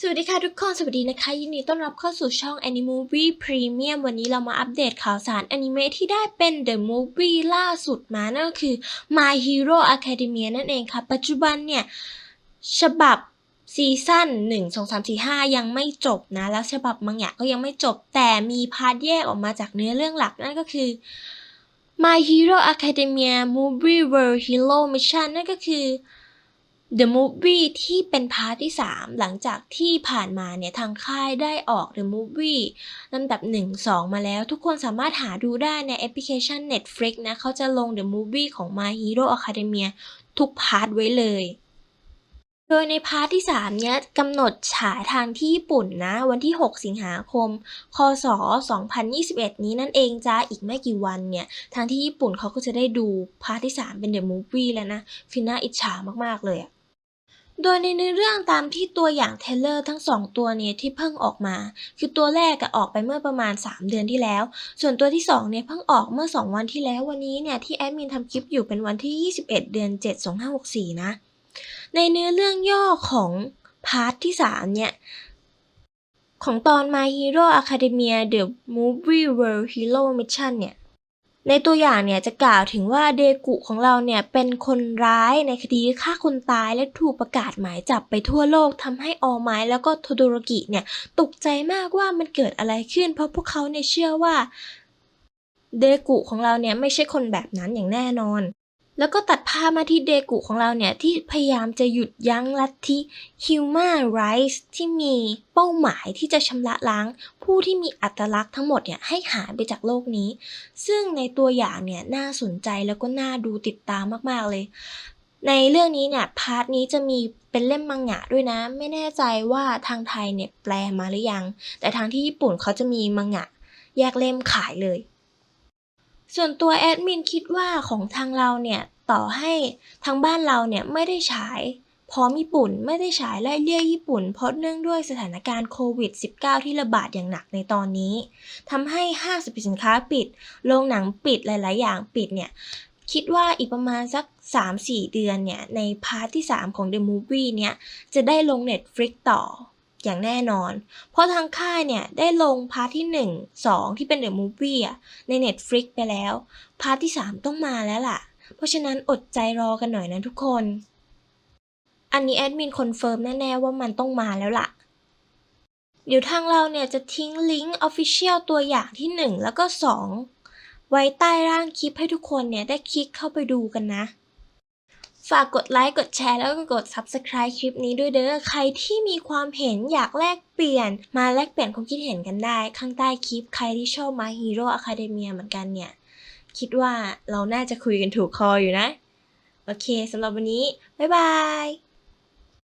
สวัสดีค่ะทุกคน สวัสดีนะคะ ยินดีต้อนรับเข้าสู่ช่อง Animovie Premium วันนี้เรามาอัปเดตข่าวสารอนิเมะที่ได้เป็น The Movie ล่าสุดมา นั่นก็คือ My Hero Academia นั่นเองค่ะ ปัจจุบันเนี่ย ฉบับซีซั่น1 2 3 4 5 ยังไม่จบนะ แล้วฉบับมังงะก็ยังไม่จบ แต่มีพาร์ทแยกออกมาจากเนื้อเรื่องหลักนั่นก็คือ My Hero Academia Movie World Hero Mission นั่นก็คือ The Movie ที่เป็นพาร์ทที่ 3 หลังจากที่ผ่านมาเนี่ย ทางค่ายได้ออก The Movie ลำดับ 1 2 มาแล้ว ทุกคนสามารถหาดูได้ในแอปพลิเคชัน Netflix นะ เขาจะลง The Movie ของ My Hero Academia ทุกพาร์ทไว้เลยโดยในพาร์ทที่ 3 เนี้ยกำหนดฉายทางที่ญี่ปุ่นนะ วันที่ 6 สิงหาคม คศ 2021 นี้นั่นเองจ้าอีกไม่กี่วันเนี่ย ทางที่ญี่ปุ่นเขาก็จะได้ดูพาร์ทที่ 3 เป็น The Movie แล้วนะ ฟิน่าอิจฉามาก ๆ เลยอะ โดยในเนื้อเรื่องตามที่ตัวอย่างเทเลอร์ทั้ง 2 ตัวเนี่ยที่เพิ่งออกมา คือตัวแรกอะออกไปเมื่อประมาณ 3 เดือนที่แล้ว ส่วนตัวที่2เนี่ยเพิ่งออกเมื่อ 2 วันที่แล้ววันนี้เนี่ยที่แอดมินทำคลิปอยู่เป็นวันที่ 21 เดือน 7 2564 นะ ในเนื้อเรื่องย่อของพาร์ทที่ 3 เนี่ย ของตอน My Hero Academia The Movie World Hero Mission เนี่ย ในตัวอย่างเนี่ยจะกล่าวถึงว่าเดกุของเราเนี่ยเป็นคนร้ายในคดีฆ่าคนตายและถูกประกาศหมายจับไปทั่วโลกทำให้ออไม้แล้วก็โทโดโรกิเนี่ยตกใจมากว่ามันเกิดอะไรขึ้น เพราะพวกเขาเนี่ยเชื่อว่าเดกุของเราเนี่ยไม่ใช่คนแบบนั้นอย่างแน่นอน แล้วก็ตัดภาพมาที่เดกุของเราเนี่ย ที่พยายามจะหยุดยั้งลัทธิ Human Rights ที่มีเป้าหมายที่จะชำระล้าง ผู้ที่มีอัตลักษณ์ทั้งหมดเนี่ยให้หายไปจากโลกนี้ ซึ่งในตัวอย่างเนี่ยน่าสนใจแล้วก็น่าดูติดตามมากๆเลย ในเรื่องนี้เนี่ยพาร์ทนี้จะมีเป็นเล่มมังงะด้วยนะ ไม่แน่ใจว่าทางไทยเนี่ยแปลมาหรือยัง แต่ทางที่ญี่ปุ่นเขาจะมีมังงะ แยกเล่มขายเลย ส่วนตัวแอดมินคิดว่าของทางเราเนี่ย ต่อให้ทางบ้านเราเนี่ยไม่ได้ฉายพร้อมญี่ปุ่นไม่ได้ฉายไล่เลี่ยญี่ปุ่น เพราะเนื่องด้วยสถานการณ์โควิด -19 ที่ระบาดอย่างหนักในตอนนี้ทำให้ห้างสรรพสินค้าปิดโรงหนังปิดหลาย ๆ อย่างปิดเนี่ย คิดว่าอีกประมาณสัก 3-4 เดือนเนี่ย ในพาร์ทที่ 3 ของ The Movie เนี่ย จะได้ลง Netflix ต่อ อย่างแน่นอน เพราะทางค่ายเนี่ย ได้ลงพาร์ทที่ 1 2 ที่เป็น The Movie อะใน Netflix ไปแล้ว พาร์ทที่ 3 ต้องมาแล้วล่ะ เพราะฉะนั้นอดใจรอกันหน่อยนะทุกคน อันนี้แอดมินคอนเฟิร์มแน่ ๆ ว่ามันต้องมาแล้วล่ะ เดี๋ยวทางเราเนี่ยจะทิ้งลิงก์ Official ตัวอย่างที่ 1 แล้วก็ 2 ไว้ใต้ร่างคลิปให้ทุกคนเนี่ยได้คลิกเข้าไปดูกันนะ ฝากกดไลค์กดแชร์แล้วก็กด Subscribe คลิปนี้ด้วยเด้อใครที่มีความเห็นอยากแลกเปลี่ยน มาแลกเปลี่ยนความคิดเห็นกันได้ ข้างใต้คลิปใครที่ชอบ My Hero Academia เหมือนกันเนี่ย คิดว่าเราน่าจะคุยกันถูกคออยู่นะ โอเคสำหรับวันนี้ บ๊ายบาย